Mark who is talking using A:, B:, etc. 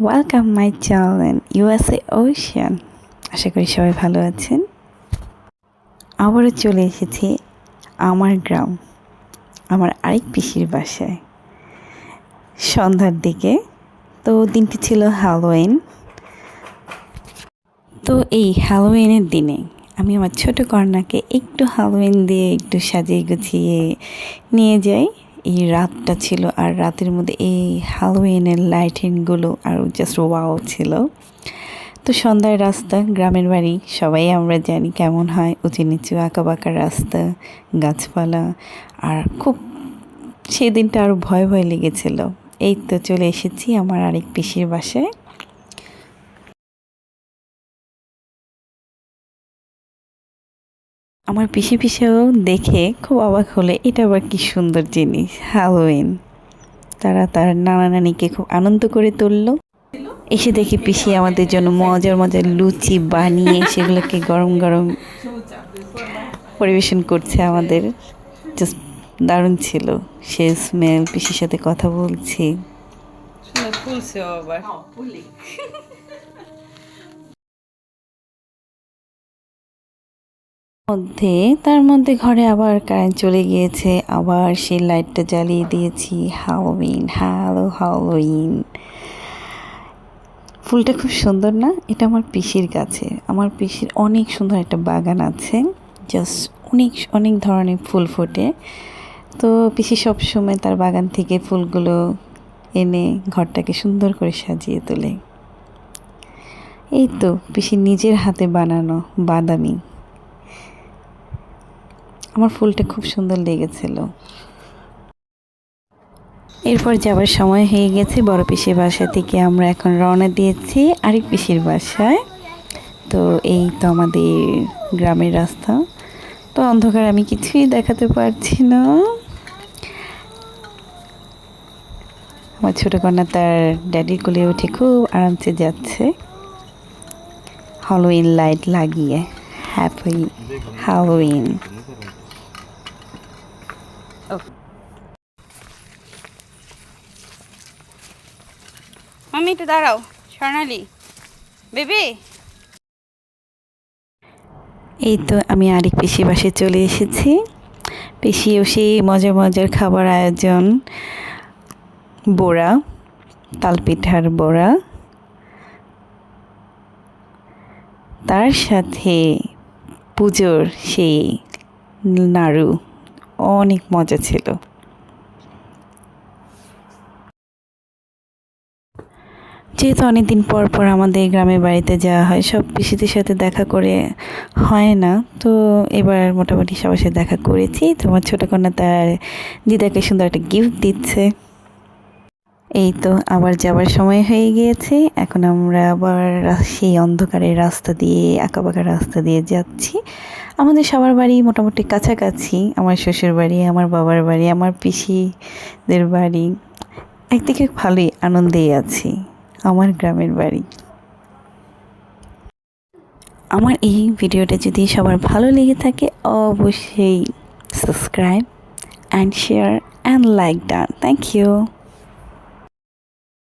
A: Welcome my channel USA ocean আশা করি সবাই ভালো আছেন। আবারও চলে এসেছি আমার গ্রাম, আমার আরেক পিসির বাসায়। সন্ধ্যার দিকে, তো দিনটি ছিল হ্যালোইন তো এই হ্যালোইনের দিনে আমি আমার ছোট কর্ণাকে একটু হ্যালোইন দিয়ে একটু সাজিয়ে গুছিয়ে নিয়ে যাই। এই রাতটা ছিল আর রাতের মধ্যে এই হ্যালোইনের লাইটিংগুলো আর জাস্ট ওয়াও ছিল। তো সন্ধ্যায় রাস্তা, গ্রামের বাড়ি, সবাই আমরা জানি কেমন হয়। উঁচু নিচু আঁকা বাঁকা রাস্তা, গাছপালা আর খুব সেই দিনটা আরও ভয় ভয় লেগেছিল। এই তো চলে এসেছি আমার আরেক পিসির বাসায়। আমার পিসি পিসেও দেখে খুব অবাক হলে এটা আবার কি সুন্দর জিনিস হ্যালোইন তারা তার নানা নানিকে খুব আনন্দ করে তুলল। এসে দেখি পিসি আমাদের জন্য মজার মজার লুচি বানিয়ে সেগুলোকে গরম গরম পরিবেশন করছে আমাদের। জাস্ট দারুণ ছিল। সে স্মেল পিসির সাথে কথা বলছি।
B: ফুলছে আবার।
A: মধ্যে, তার মধ্যে ঘরে আবার কারেন্ট চলে গিয়েছে, আবার সেই লাইটটা জ্বালিয়ে দিয়েছি হালোইন হ্যালো হালোইন ফুলটা খুব সুন্দর না? এটা আমার পিসির কাছে। আমার পিসির অনেক সুন্দর একটা বাগান আছে জাস্ট অনেক অনেক ধরনের ফুল ফোটে। তো পিসি সবসময় তার বাগান থেকে ফুলগুলো এনে ঘরটাকে সুন্দর করে সাজিয়ে তোলে। এই তো, পিসি নিজের হাতে বানানো বাদামি। আমার ফুলটা খুব সুন্দর লেগেছিল। এরপর যাবার সময় হয়ে গেছে, বড় পিসির বাসা থেকে আমরা এখন রওনা দিয়েছি আরেক পিসির বাসায়। তো এই তো আমাদের গ্রামের রাস্তা। তো অন্ধকার আমি কিছুই দেখাতে পারছি না। আমার ছোটো কন্যা তার ড্যাডির কোলে উঠে খুব আরামসে যাচ্ছে। হলোইন লাইট লাগিয়ে। হ্যাপি হ্যালোইন
B: মামি একটু দাঁড়াও, স্বর্ণালী। বেবি।
A: এই তো আমি আরেক পিসির বাসে চলে এসেছি। পিসিও সেই মজার মজার খাবার আয়োজন। বোড়া, তালপিঠার বোড়া। তার সাথে পুজোর সেই নাড়ু। অনেক মজা ছিল। যেহেতু অনেকদিন পর পর আমাদের গ্রামের বাড়িতে যাওয়া হয়, সব পিসিদের সাথে দেখা করে হয় না। তো এবার মোটামুটি সবার সাথে দেখা করেছি। তোমার ছোটো কন্যা তার দিদাকে সুন্দর একটা গিফট দিচ্ছে। এই তো আবার যাবার সময় হয়ে গিয়েছে। এখন আমরা আবার সেই অন্ধকারের রাস্তা দিয়ে, আঁকাবাঁকা রাস্তা দিয়ে যাচ্ছি। আমাদের সবার বাড়ি মোটামুটি কাছাকাছি। আমার শ্বশুর বাড়ি, আমার বাবার বাড়ি, আমার পিসিদের বাড়ি। একদিকে ভালোই আনন্দেই আছি, আমার গ্রামের বাড়ি। আমার এই ভিডিওটা যদি সবার ভালো লেগে থাকে, অবশ্যই subscribe and share and like done thank you